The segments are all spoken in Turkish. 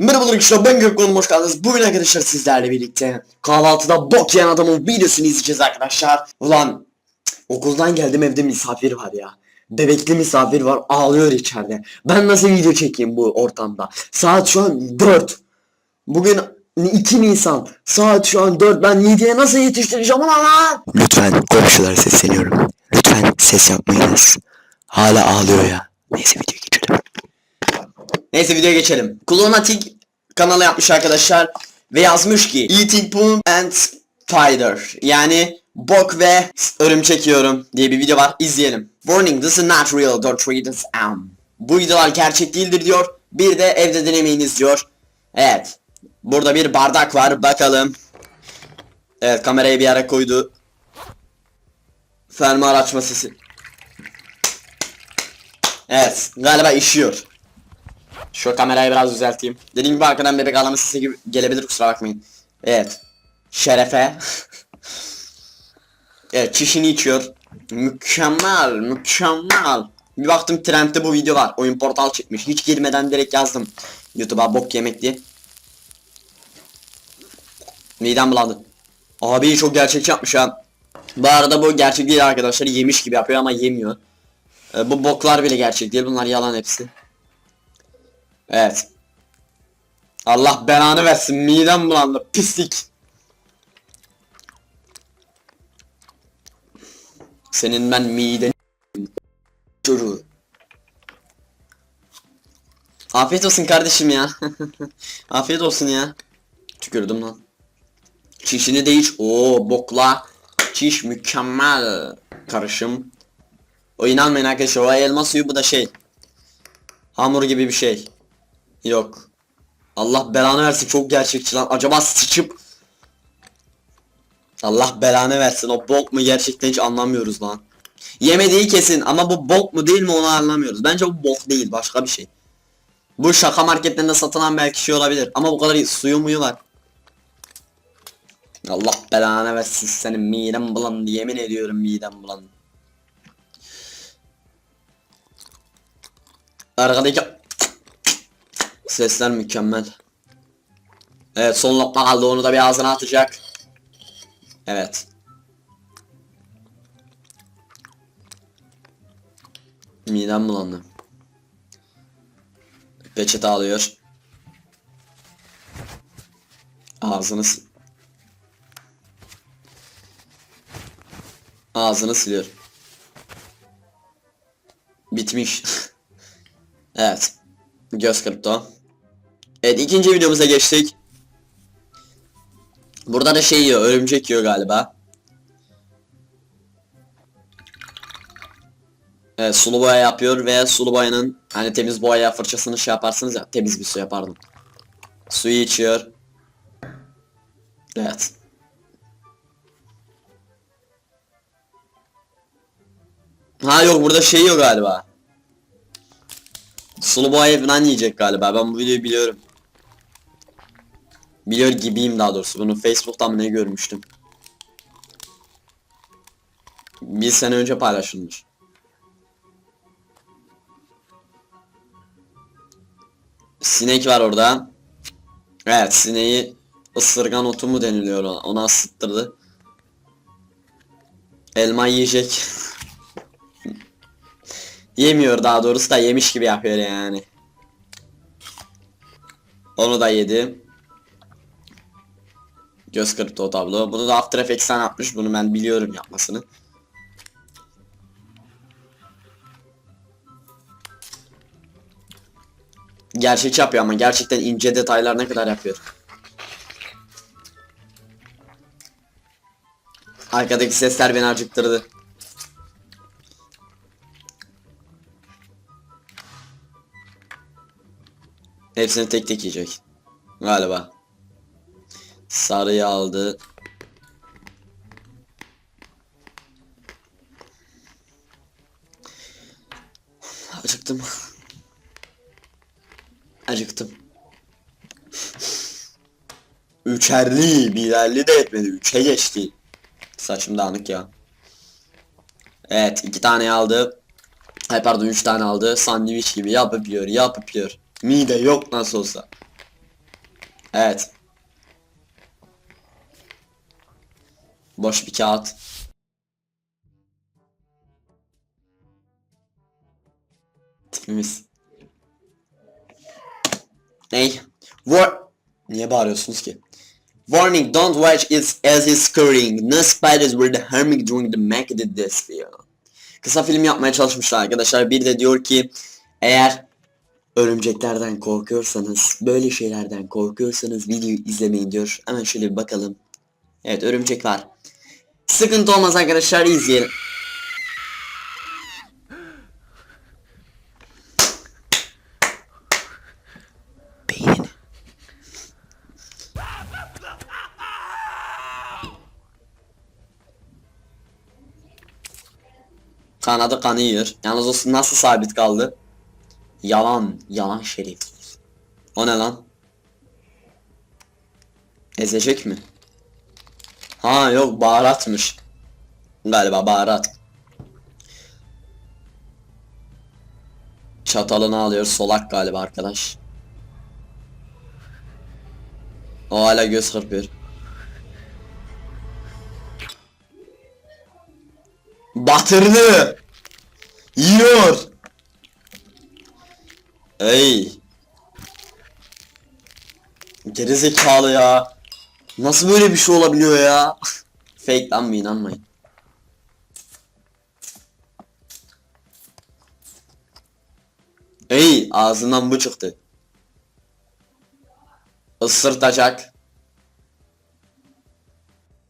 Merhabalar arkadaşlar ben Gökhan hoş. Bugün arkadaşlar sizlerle birlikte kahvaltıda bok yiyen adamın videosunu izleyeceğiz arkadaşlar. Ulan okuldan geldim evde misafir var ya. Bebekli misafir var ağlıyor içeride. Ben nasıl video çekeyim bu ortamda? Saat şu an 4. Bugün 2 Nisan. Saat şu an 4. Ben 7'ye nasıl yetiştireceğim lan? Lütfen komşulara sesleniyorum. Lütfen ses yapmayınız. Hala ağlıyor ya. Neyse video geçelim. Neyse videoya geçelim. Klonatik kanalı yapmış arkadaşlar ve yazmış ki Eating Poop and Spider yani bok ve örümcek yiyorum diye bir video var izleyelim. Warning this is not real don't read this am. Bu videolar gerçek değildir diyor. Bir de evde denemeyiniz diyor. Evet. Burada bir bardak var bakalım. Evet kamerayı bir yere koydu. Fermuar açma sesi. Evet galiba işiyor. Şu kamerayı biraz düzelteyim. Dediğim gibi arkadan bebek ağlama sesi gibi gelebilir kusura bakmayın. Evet. Şerefe. evet çişini içiyor. Mükemmel mükemmel. Bir baktım trendde bu video var. Oyun portal çıkmış. Hiç girmeden direkt yazdım. YouTube'a bok yemek diye. Midem bulandı. Abi çok gerçekçi yapmış ha. Bu arada bu gerçek değil arkadaşlar. Yemiş gibi yapıyor ama yemiyor. Ee, bu boklar bile gerçek değil. Bunlar yalan hepsi. Evet. Allah belanı versin. Midem bulandı. Pislik. Senin ben miden çocuğu. Afiyet olsun kardeşim ya. Afiyet olsun ya. Tükürdüm lan. Çişini de iç. Oo bokla. Çiş mükemmel. Karışım. O inanmayın arkadaşlar. O elma suyu bu da şey. Hamur gibi bir şey. Yok. Allah belanı versin çok gerçekçi lan. Acaba sıçıp Allah belanı versin o bok mu gerçekten hiç anlamıyoruz lan. Yemediği kesin ama bu bok mu değil mi onu anlamıyoruz. Bence bu bok değil başka bir şey. Bu şaka marketlerinde satılan belki şey olabilir ama bu kadar suyu muyu var. Allah belanı versin senin midem bulandı yemin ediyorum midem bulandı. Arkadaki Sesler mükemmel. Evet son lokma kaldı onu da bir ağzına atacak. Evet. Midem bulandı. Peçete alıyor. Ağzını Ağzını siliyor. Bitmiş. evet. Göz kırptı. Evet ikinci videomuza geçtik. Burada da şey yiyor, örümcek yiyor galiba. Evet sulu boya yapıyor ve sulu boyanın hani temiz boya fırçasını şey yaparsınız ya temiz bir su yapardım. Suyu içiyor. Evet. Ha yok burada şey yok galiba. Sulu boya falan yiyecek galiba. Ben bu videoyu biliyorum. Biliyor gibiyim daha doğrusu. Bunu Facebook'tan ne görmüştüm. Bir sene önce paylaşılmış. Sinek var orada. Evet sineği ısırgan otu mu deniliyor ona, ona ısıttırdı. Elma yiyecek. Yemiyor daha doğrusu da yemiş gibi yapıyor yani. Onu da yedi. Göz kırptı o tablo. Bunu da After Effects'ten yapmış. Bunu ben biliyorum yapmasını. Gerçekçi yapıyor ama gerçekten ince detaylar ne kadar yapıyor. Arkadaki sesler beni acıktırdı. Hepsini tek tek yiyecek. Galiba. Sarıyı aldı. Acıktım. Acıktım. Üçerli, birerli de etmedi. Üçe geçti. Saçım dağınık ya. Evet, iki tane aldı. Ay pardon üç tane aldı. Sandviç gibi yapıp yiyor, yapıp yiyor. Mide yok nasıl olsa. Evet. Boş bir kağıt. Tipimiz. Ney? War... Niye bağırıyorsunuz ki? Warning, don't watch it as it's scurrying. No spiders were harming during the did this video. Kısa film yapmaya çalışmışlar arkadaşlar. Bir de diyor ki eğer örümceklerden korkuyorsanız, böyle şeylerden korkuyorsanız videoyu izlemeyin diyor. Hemen şöyle bir bakalım. Evet örümcek var. Sıkıntı olmaz arkadaşlar izleyelim. Beynini. Kanadı kanıyor. Yalnız o nasıl sabit kaldı? Yalan. Yalan şerif. O ne lan? Ezecek mi? Ha yok baharatmış. Galiba baharat. Çatalını alıyor solak galiba arkadaş. O hala göz kırpıyor. Batırdı. Yiyor. Ey. Gerizekalı ya. Nasıl böyle bir şey olabiliyor ya? Fake lan mı inanmayın. Ey ağzından bu çıktı. Isırtacak.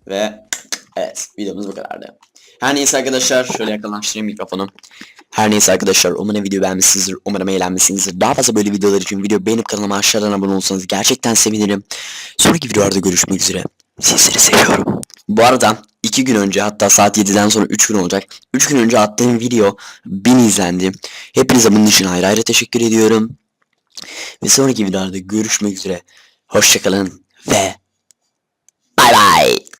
Ve evet videomuz bu kadardı. Her neyse arkadaşlar şöyle yakınlaştırayım mikrofonu. Her neyse arkadaşlar umarım video beğenmişsinizdir. Umarım eğlenmişsinizdir. Daha fazla böyle videolar için video beğenip kanalıma aşağıdan abone olsanız gerçekten sevinirim. Sonraki videolarda görüşmek üzere. Sizleri seviyorum. Bu arada 2 gün önce hatta saat 7'den sonra 3 gün olacak. 3 gün önce attığım video 1000 izlendi. Hepinize bunun için ayrı ayrı teşekkür ediyorum. Ve sonraki videolarda görüşmek üzere. Hoşçakalın ve